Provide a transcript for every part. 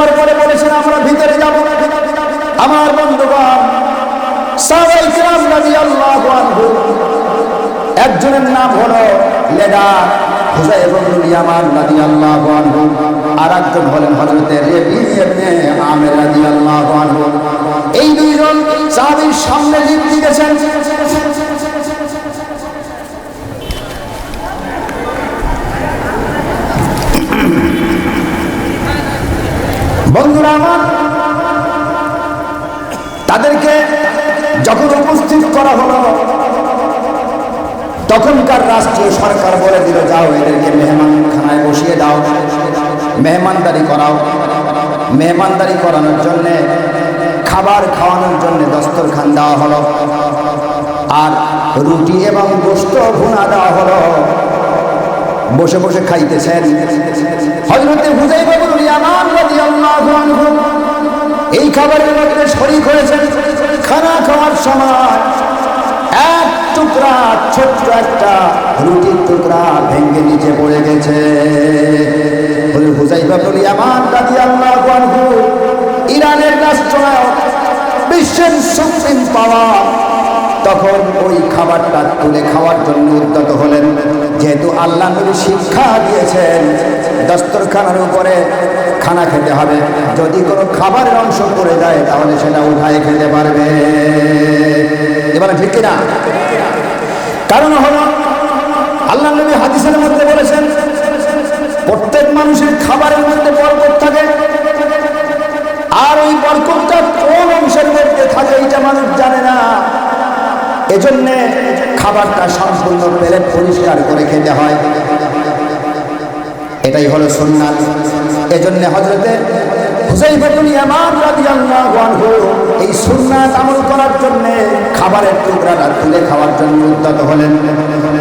নেওয়ার পরে বলেছেন, আমরা ভিতরে যাব আমার বন্ধুগণ, সাহাবাই কিরাম রাদিয়াল্লাহু আনহু, একজনের নাম হলো লেডার হুজাই ইবনুল ইয়ামান রাদিয়াল্লাহু আনহু হলেন ইবনে রাদিয়াল্লাহু আনহু। এই দুইজন সাহাবীর সামনে লিপ দিয়েছেন বন্ধুরা আমার, তাদেরকে যখন উপস্থিত করা হলো, তখনকার রাষ্ট্রীয় সরকার বলে দিল, যাও এদেরকে মেহমানখানায় বসিয়ে দাও, মেহমানদারি করাও। মেহমানদারি করানোর জন্যে, খাবার খাওয়ানোর জন্য দস্তরখান দেওয়া হলো। আর রুটি এবং গোস্ত ভুনা দেওয়া হলো। বসে বসে খাইতেছেন। হজরতে হুজাই বাবুল ইয়ামান রাদিয়াল্লাহু আনহু এই খাবারের মধ্যে শরীক হয়েছেন। খানা খাওয়ার সময় এক টুকরা, ছোট্ট একটা রুটির টুকরা ভেঙে নিচে পড়ে গেছে। হুজাই বাবুল ইয়ামান রাদিয়াল্লাহু আনহু, ইরানের রাষ্ট্রনায়ক, বিশ্বের সুপ্রিম পাওয়ার। তখন ওই খাবারটা তুলে খাওয়ার জন্য উদ্যত হলেন। আল্লাহ নবী শিক্ষা দিয়েছেন, দস্তরখানার উপরে খানা খেতে হবে। যদি কোনো খাবারের অংশ করে দেয় তাহলে সেটা উঠায় খেতে পারবে। এবারে ঠিক কিনা? কারণ হলো, আল্লাহ নবী হাদিসের মধ্যে বলেছেন, প্রত্যেক মানুষের খাবারের মধ্যে বরকত থাকে। আর ওই বরকতটা কোন অংশের মধ্যে থাকে, এইটা মানুষ জানে না। এজন্যে খাবারটা সম্পূর্ণ প্লেট পরিষ্কার করে খেতে হয়। এটাই হলো সুন্নাত। এজন্য হজরতে এই সুন্নাত আমল করার জন্য খাবারের টুকরাটা তুলে খাওয়ার জন্য উদ্যত হলেন।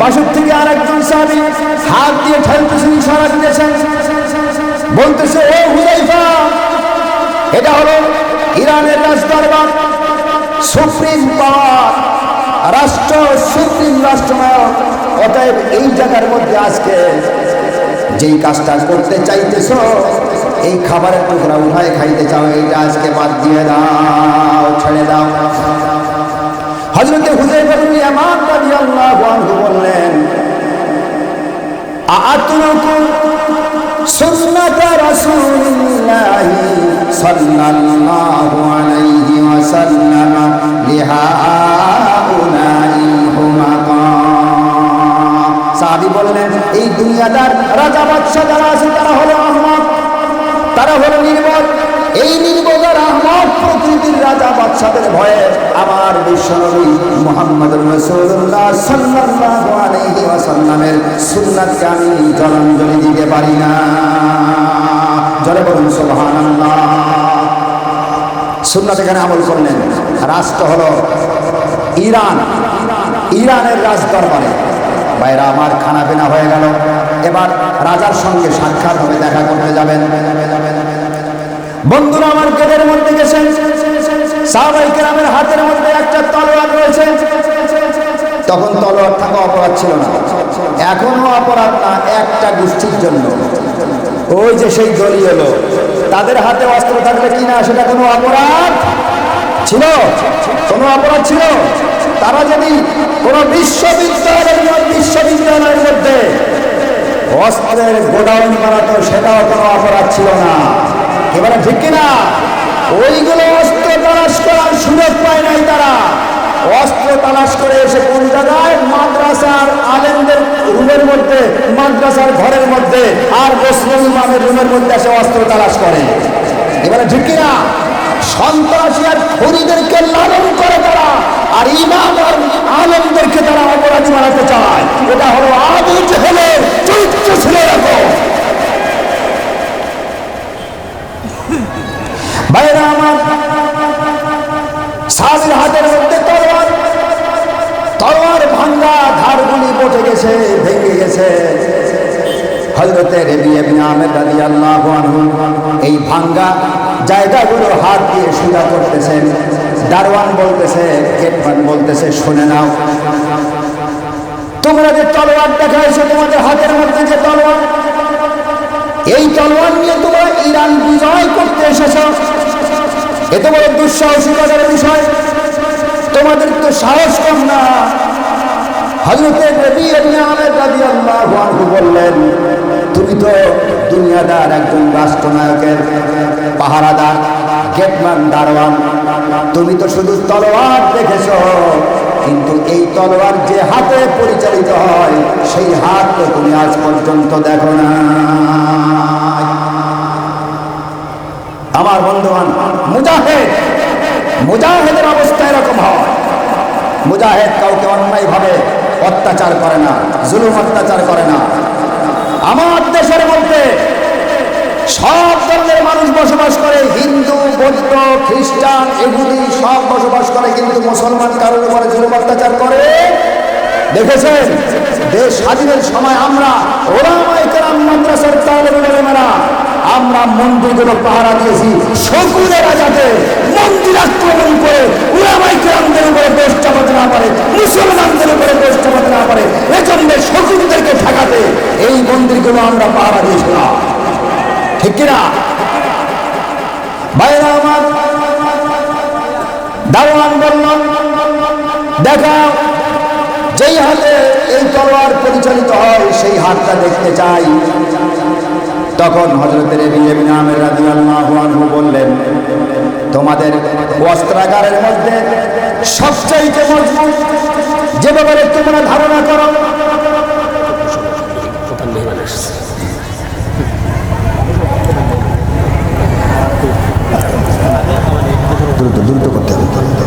পাশের থেকে আরেকজন সাহাবী হাত দিয়ে ঠেলতেছেন ইশারা দিতেছেন। বলতেছে, ও হুজাইফা এটা হলো ইরানের রাজদরবার, সুপ্রিম পাওয়ার রাষ্ট্র সুপ্রিম রাষ্ট্রনায়ক অতএব এই জায়গার মধ্যে আজকে যেই কাজটা করতে চাইতেছ, এই খাবারের টুকরা উঠায় খাইতে চাও, এইটা আজকে বাদ দিয়ে দাও, ছেড়ে দাও। হজরতে আনহু বললেন সাল্লাল্লাহু আলাইহি ওয়াসাল্লাম লিহাউলাই সাহাবী বললেন, এই দুনিয়াদার রাজা বাদশা যারা আছে, তারা হলো আহমদ। তারা হলো নির্মল। এই নির্মলের আহমদ প্রকৃতির রাজা বাদশাদের ভয়ে আমার বিশ্বনবী মোহাম্মদ রসুল্লাহ সাল্লাল্লাহু আলাইহি ওয়াসাল্লামের সুন্নাতকে আমি জলাঞ্জলি দিতে পারি না। জলে বলুন, সুবহানাল্লাহ। সুন্নাত এখানে আমল করলেন। রাষ্ট্র হলো ইরান। ইরানের রাজ দরবারে বাইরা আমার খানা পিনা হয়ে গেল। এবার রাজার সঙ্গে সাক্ষাৎ হবে, দেখা করতে যাবেন। বন্ধুরা, আমার গেটের মধ্যে গেছেন। সাহাবাই কেরামের হাতের মধ্যে একটা তলোয়ার রয়েছে। তখন তলোয়ার থাকা অপরাধ ছিল না। এখনও অপরাধ না, একটা গোষ্ঠীর জন্য। ওই যে সেই দলীয় লোক, তাদের হাতে অস্ত্র থাকলে কি না, সেটা কোনো অপরাধ? ছিল, কোনো অপরাধ ছিল? তারা যদি কোনো বিশ্ববিদ্যালয়ের বিশ্ববিদ্যালয়ের মধ্যে অস্ত্রের গোডাউন বানাতো, সেটাও কোনো অপরাধ ছিল না। এবারে ঠিক কিনা? ওইগুলো অস্ত্র তালাশ করার সুযোগ পায় নাই তারা। অস্ত্র তালাশ করে এসে কোন জায়গায় মাদ্রাসার আলেমদের রুমের মধ্যে, মাদ্রাসার ঘরের মধ্যে, আর মুসলিম ইমামের রুমের মধ্যে এসে অস্ত্র তালাশ করে। এবারে ঠিক কিনা? সন্ত্রাসী আর খরিদেরকে লালন করে তারা, আর ইমাম আর আলমদেরকে তারা অপরাধী বানাতে চায়। এটা হলো আবু জেহেলের চরিত্র ছিল এরকম। বাইরে আমার, সাদের হাতের মধ্যে তলোয়ার তলোয়ার ভাঙ্গা ধারগুলি পচে গেছে, ভেঙে গেছে। হজরতে রেবি আমের রাদিয়াল্লাহু আনহু, এই ভাঙ্গা জায়গাগুলো হাত দিয়ে সুদা করতেছেন দারওয়ান বলতেছে গেটম্যান বলতেছে, শুনে নাও। তোমরা যে তলোয়ার দেখাইছো, তোমাদের হাতের মধ্যে যে তলোয়ার, এই তলোয়ার নিয়ে তোমরা ইরান বিজয় করতে এসেছ। এত বড় দুঃসাহসিকতার বিষয়। তোমাদের তো সাহস কম না। হজরতে বললেন, তুমি তো দুনিয়াদার একজন রাষ্ট্রনায়কের পাহারাদার, গেটম্যান দারওয়ান তুমি তো শুধু তলোয়ার দেখেছ, কিন্তু এই তলোয়ার যে হাতে পরিচালিত হয়, সেই হাত তো তুমি আজ পর্যন্ত দেখো না। আমার বন্ধুবান মুজাহেদ, মুজাহেদের অবস্থা এরকম হয়। মুজাহেদ কাউকে অন্যায়ভাবে অত্যাচার করে না, জুলুম অত্যাচার করে না। আমার দেশের মধ্যে সব ধরনের মানুষ বসবাস করে, হিন্দু, বৌদ্ধ, খ্রিস্টান এগুলি সব বসবাস করে, কিন্তু মুসলমান কারোর উপরে জুলুম অত্যাচার করে। দেখেছেন? দেশ স্বাধীনের সময় আমরা ওলামাই কেরাম মাদ্রাসার তালেবেরা আমরা মন্দিরগুলো পাহারা দিয়েছি। শকুনেরা যাতে মন্দির আক্রমণ করে ওলামাই কেরামদের উপরে দোষ চাপাতে না পারে মুসলমানদের উপরে দোষ চাপাতে না পারে এজন্য শকুনদেরকে ঠেকাতে এই মন্দিরগুলো আমরা পাহারা দিয়েছিলাম ঠিক কিনা ভাইরা আমার দারোয়ান বললাম দেখাও যেই হাতে এই তলোয়ার পরিচালিত হয়, সেই হাতটা দেখতে চাই। তখন হজরতের বললেন, তোমাদের বস্ত্রাগারের মধ্যে সবচাইতে মজবুত যে ব্যাপারে তোমরা ধারণা করো Gracias.